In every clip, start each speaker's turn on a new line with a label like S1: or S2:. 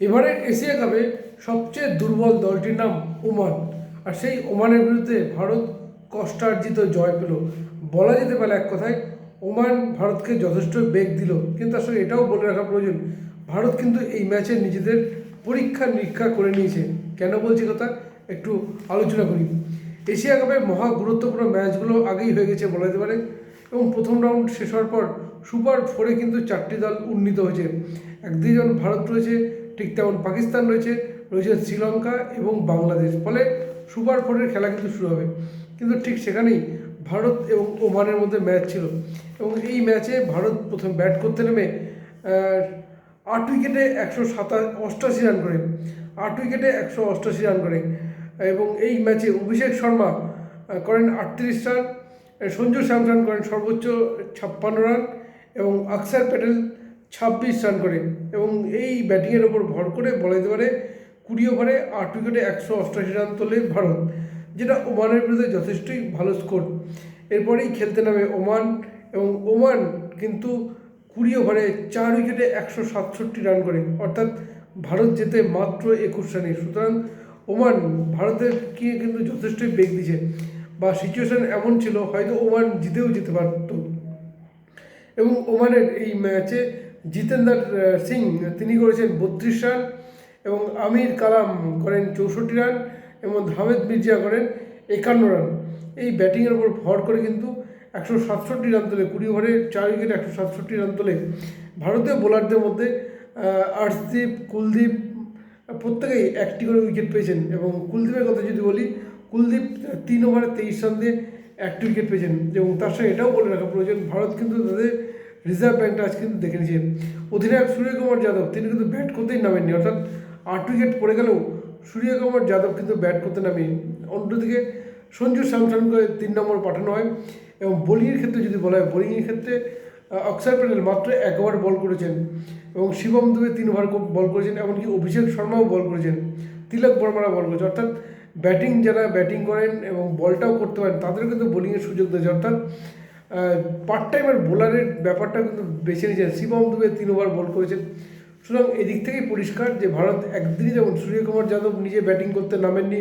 S1: এবারে এশিয়া কাপে সবচেয়ে দুর্বল দলটির নাম ওমান। আর সেই ওমানের বিরুদ্ধে ভারত কষ্টার্জিত জয় পেল। বলা যেতে পারে এক কথায়, ওমান ভারতকে যথেষ্ট বেগ দিল। কিন্তু আসলে এটাও বলে রাখা প্রয়োজন, ভারত কিন্তু এই ম্যাচে নিজেদের পরীক্ষা নিরীক্ষা করে নিয়েছে। কেন বলছি কথা? একটু আলোচনা করি। এশিয়া কাপের মহা গুরুত্বপূর্ণ ম্যাচগুলো আগেই হয়ে গেছে বলা যেতে পারে। এবং প্রথম রাউন্ড শেষ হওয়ার পর সুপার ফোরে কিন্তু চারটি দল উন্নীত হয়েছে। একদিকে যেমন ভারত রয়েছে ঠিক তেমন পাকিস্তান রয়েছে রয়েছে শ্রীলঙ্কা এবং বাংলাদেশ। ফলে সুপার ফোরের খেলা কিন্তু শুরু হবে। কিন্তু ঠিক সেখানেই ভারত এবং ওমানের মধ্যে ম্যাচ ছিল। এবং এই ম্যাচে ভারত প্রথম ব্যাট করতে নেমে আট উইকেটে একশো সাতাশ, অষ্টাশি রান করে। আট উইকেটে একশো অষ্টাশি রান করে। এবং এই ম্যাচে অভিষেক শর্মা করেন আটত্রিশ রান। সঞ্জু স্যামসন করেন সর্বোচ্চ ছাপ্পান্ন রান। এবং আকসার প্যাটেল ছাব্বিশ রান করে এবং এই ব্যাটিংয়ের ওপর ভর করে বলা যেতে পারে কুড়ি ওভারে আট উইকেটে একশো অষ্টাশি রান তোলে ভারত, যেটা ওমানের বিরুদ্ধে যথেষ্টই ভালো স্কোর। এরপরেই খেলতে নামে ওমান এবং ওমান কিন্তু কুড়ি ওভারে চার উইকেটে একশো সাতষট্টি রান করে, অর্থাৎ ভারত যেতে মাত্র একুশ রানে। সুতরাং ওমান ভারতের কি কিন্তু যথেষ্টই বেগ দিছে বা সিচুয়েশান এমন ছিল হয়তো ওমান জিতেও যেতে পারতো। এবং ওমানের এই ম্যাচে জিতেন্দার সিং, তিনি করেছেন বত্রিশ রান এবং আমির কালাম করেন চৌষট্টি রান এবং হামেদ মির্জা করেন একান্ন রান। এই ব্যাটিংয়ের উপর ভর করে কিন্তু একশো সাতষট্টি রান তোলে, কুড়ি ওভারে চার উইকেট একশো সাতষট্টি রান তোলে। ভারতীয় বোলারদের মধ্যে আর্শদীপ কুলদীপ, প্রত্যেকেই একটি করে উইকেট পেয়েছেন এবং কুলদীপের কথা যদি বলি, কুলদীপ তিন ওভারে তেইশ রান দিয়ে একটি উইকেট পেয়েছেন এবং তার সঙ্গে এটাও বলে রাখা প্রয়োজন, ভারত কিন্তু তাদের রিজার্ভ ব্যাংকটা আজ কিন্তু দেখে নিয়েছেন অধিনায়ক সূর্যকুমার যাদব, তিনি কিন্তু ব্যাট করতেই নামেননি। অর্থাৎ আট উইকেট পড়ে গেলেও সূর্যকুমার যাদব কিন্তু ব্যাট করতে নামেনি। অন্যদিকে সঞ্জু স্যামসনকে তিন নম্বর পাঠানো হয় এবং বোলিংয়ের ক্ষেত্রে যদি বলা হয় বোলিংয়ের ক্ষেত্রে অক্ষর প্যাটেল মাত্র এক ওভার বল করেছেন এবং শিবম দুবে তিন ওভার বল করেছেন, এমনকি অভিষেক শর্মাও বল করেছেন। তিলক বর্মারা বল করেছে। অর্থাৎ ব্যাটিং যারা ব্যাটিং করেন এবং বলটাও করতে পারেন, তাদেরও কিন্তু বোলিংয়ের সুযোগ দিয়েছে অর্থাৎ পার্ট টাইমের বোলারের ব্যাপারটা কিন্তু বেছে নিয়েছেন। শিবম দুবে তিন ওভার বল করেছেন। সুতরাং এদিক থেকেই পরিষ্কার যে ভারত একদিকে যেমন সূর্যকুমার যাদব নিজে ব্যাটিং করতে নামেননি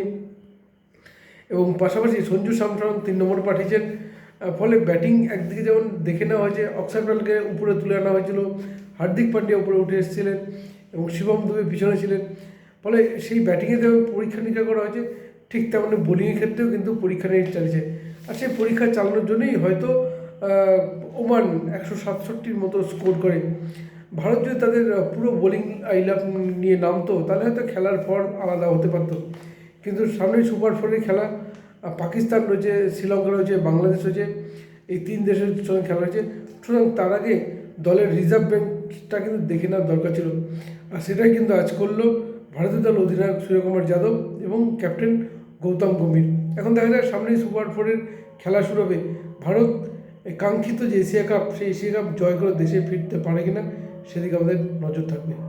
S1: এবং পাশাপাশি সঞ্জু স্যামসন তিন নম্বর পাঠিয়েছেন। ফলে ব্যাটিং একদিকে যেমন দেখে নেওয়া হয়েছে অক্ষর প্যাটেলকে উপরে তুলে আনা হয়েছিল, হার্দিক পান্ডিয়া উপরে উঠে এসেছিলেন এবং শিবম দুবে পিছনে ছিলেন। ফলে সেই ব্যাটিংয়ে যেমন পরীক্ষা নিরীক্ষা করা হয়েছে, ঠিক তেমনি বোলিংয়ের ক্ষেত্রেও কিন্তু পরীক্ষা নিরীক্ষা চালিয়েছে। আর সেই পরীক্ষা চালানোর জন্যই হয়তো ওমান একশো সাতষট্টির মতো স্কোর করে। ভারত যদি তাদের পুরো বোলিং আইলাপ নিয়ে নামতো, তাহলে হয়তো খেলার ফল আলাদা হতে পারতো। কিন্তু সামনে সুপার ফোরের খেলা পাকিস্তান রয়েছে, শ্রীলঙ্কা রয়েছে, বাংলাদেশ রয়েছে, এই তিন দেশের সঙ্গে খেলা রয়েছে সুতরাং তার আগে দলের রিজার্ভ ব্যাংকটা কিন্তু দেখে নেওয়ার দরকার ছিল। আর সেটাই কিন্তু আজ করল ভারতীয় দল অধিনায়ক সূর্যকুমার যাদব এবং ক্যাপ্টেন গৌতম গম্ভীর। এখন দেখা যায় সামনেই সুপার ফোরের খেলা শুরু হবে। ভারত কাঙ্ক্ষিত যে এশিয়া কাপ, সেই এশিয়া কাপ জয় করে দেশে ফিরতে পারে কিনা, সেদিকে আমাদের নজর থাকবে।